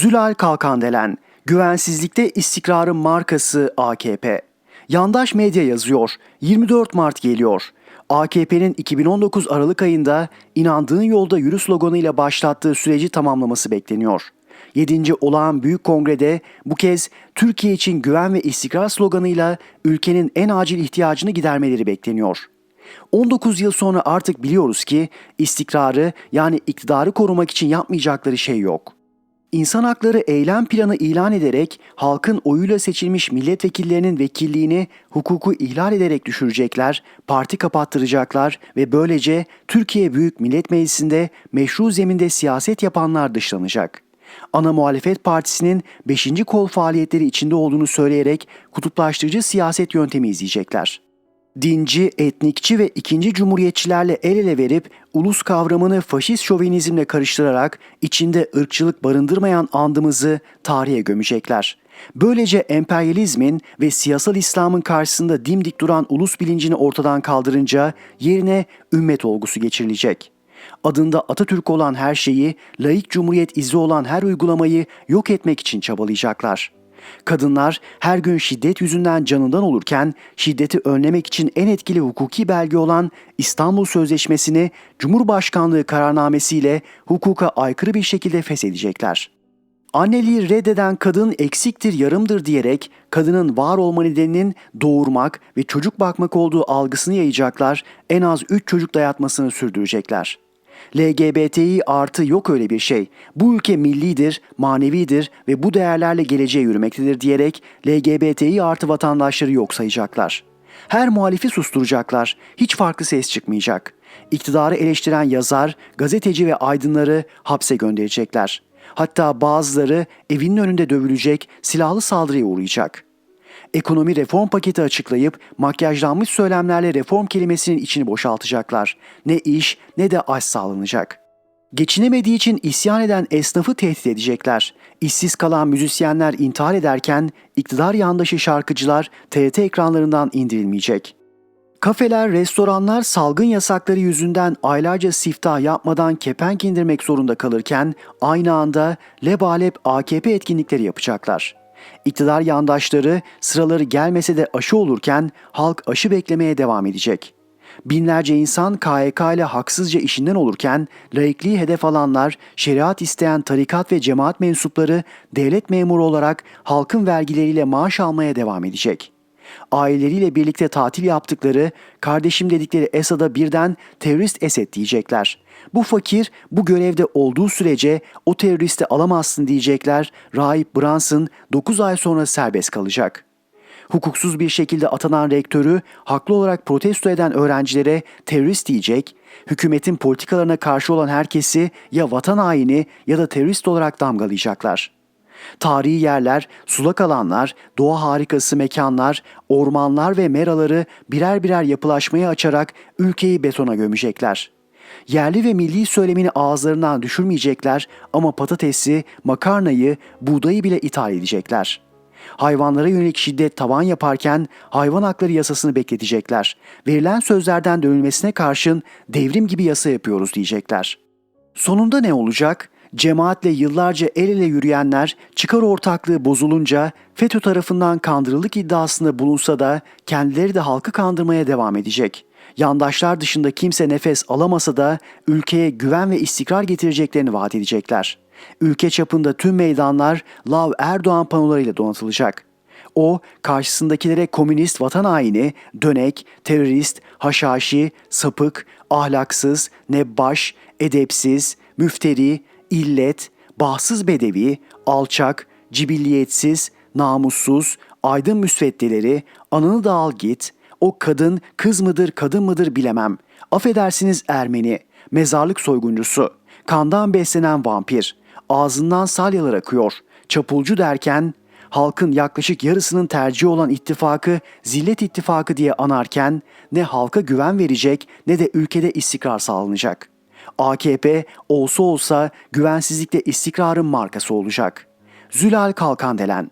Zülal Kalkandelen, güvensizlikte istikrarın markası AKP. Yandaş medya yazıyor, 24 Mart geliyor. AKP'nin 2019 Aralık ayında inandığın yolda yürü sloganıyla başlattığı süreci tamamlaması bekleniyor. 7. Olağan Büyük Kongre'de bu kez Türkiye için güven ve istikrar sloganıyla ülkenin en acil ihtiyacını gidermeleri bekleniyor. 19 yıl sonra artık biliyoruz ki istikrarı yani iktidarı korumak için yapmayacakları şey yok. İnsan hakları eylem planı ilan ederek halkın oyuyla seçilmiş milletvekillerinin vekilliğini hukuku ihlal ederek düşürecekler, parti kapattıracaklar ve böylece Türkiye Büyük Millet Meclisi'nde meşru zeminde siyaset yapanlar dışlanacak. Ana muhalefet partisinin 5. kol faaliyetleri içinde olduğunu söyleyerek kutuplaştırıcı siyaset yöntemi izleyecekler dinci, etnikçi ve ikinci cumhuriyetçilerle el ele verip ulus kavramını faşist şovenizmle karıştırarak içinde ırkçılık barındırmayan andımızı tarihe gömecekler. Böylece emperyalizmin ve siyasal İslam'ın karşısında dimdik duran ulus bilincini ortadan kaldırınca yerine ümmet olgusu geçirilecek. Adında Atatürk olan her şeyi, laik cumhuriyet izi olan her uygulamayı yok etmek için çabalayacaklar.'' Kadınlar her gün şiddet yüzünden canından olurken şiddeti önlemek için en etkili hukuki belge olan İstanbul Sözleşmesi'ni Cumhurbaşkanlığı kararnamesiyle hukuka aykırı bir şekilde feshedecekler. Anneliği reddeden kadın eksiktir, yarımdır diyerek kadının var olma nedeninin doğurmak ve çocuk bakmak olduğu algısını yayacaklar, en az 3 çocuk dayatmasını sürdürecekler.'' LGBTİ artı yok öyle bir şey. Bu ülke millidir, manevidir ve bu değerlerle geleceğe yürümektedir diyerek LGBTİ artı vatandaşları yok sayacaklar. Her muhalifi susturacaklar. Hiç farklı ses çıkmayacak. İktidarı eleştiren yazar, gazeteci ve aydınları hapse gönderecekler. Hatta bazıları evinin önünde dövülecek, silahlı saldırıya uğrayacak.'' Ekonomi reform paketi açıklayıp makyajlanmış söylemlerle reform kelimesinin içini boşaltacaklar. Ne iş ne de aş sağlanacak. Geçinemediği için isyan eden esnafı tehdit edecekler. İşsiz kalan müzisyenler intihar ederken iktidar yandaşı şarkıcılar TRT ekranlarından indirilmeyecek. Kafeler, restoranlar salgın yasakları yüzünden aylarca siftah yapmadan kepenk indirmek zorunda kalırken aynı anda lebalep AKP etkinlikleri yapacaklar. İktidar yandaşları sıraları gelmese de aşı olurken halk aşı beklemeye devam edecek. Binlerce insan KYK ile haksızca işinden olurken laikliği hedef alanlar, şeriat isteyen tarikat ve cemaat mensupları devlet memuru olarak halkın vergileriyle maaş almaya devam edecek.'' Aileleriyle birlikte tatil yaptıkları, kardeşim dedikleri Esad'a birden terörist Esed diyecekler. Bu fakir bu görevde olduğu sürece o teröristi alamazsın diyecekler. Rahip Brunson 9 ay sonra serbest kalacak. Hukuksuz bir şekilde atanan rektörü haklı olarak protesto eden öğrencilere terörist diyecek, hükümetin politikalarına karşı olan herkesi ya vatan haini ya da terörist olarak damgalayacaklar.'' Tarihi yerler, sulak alanlar, doğa harikası mekanlar, ormanlar ve meraları birer birer yapılaşmaya açarak ülkeyi betona gömecekler. Yerli ve milli söylemini ağızlarından düşürmeyecekler ama patatesi, makarnayı, buğdayı bile ithal edecekler. Hayvanlara yönelik şiddet tavan yaparken hayvan hakları yasasını bekletecekler. Verilen sözlerden dönülmesine karşın devrim gibi yasa yapıyoruz diyecekler. Sonunda ne olacak? Cemaatle yıllarca el ele yürüyenler çıkar ortaklığı bozulunca FETÖ tarafından kandırılık iddiasında bulunsa da kendileri de halkı kandırmaya devam edecek. Yandaşlar dışında kimse nefes alamasa da ülkeye güven ve istikrar getireceklerini vaat edecekler. Ülke çapında tüm meydanlar Lav Erdoğan panolarıyla donatılacak. O karşısındakilere komünist vatan haini, dönek, terörist, haşhaşi, sapık, ahlaksız, nebbaş, edepsiz, müfteri, illet, bahtsız bedevi, alçak, cibilliyetsiz, namussuz, aydın müsveddeleri, anını da al git, o kadın kız mıdır kadın mıdır bilemem. Affedersiniz Ermeni, mezarlık soyguncusu, kandan beslenen vampir, ağzından salyalar akıyor, çapulcu derken halkın yaklaşık yarısının tercihi olan ittifakı zillet ittifakı diye anarken ne halka güven verecek ne de ülkede istikrar sağlanacak. AKP olsa olsa güvensizlikte istikrarın markası olacak. Zülal Kalkandelen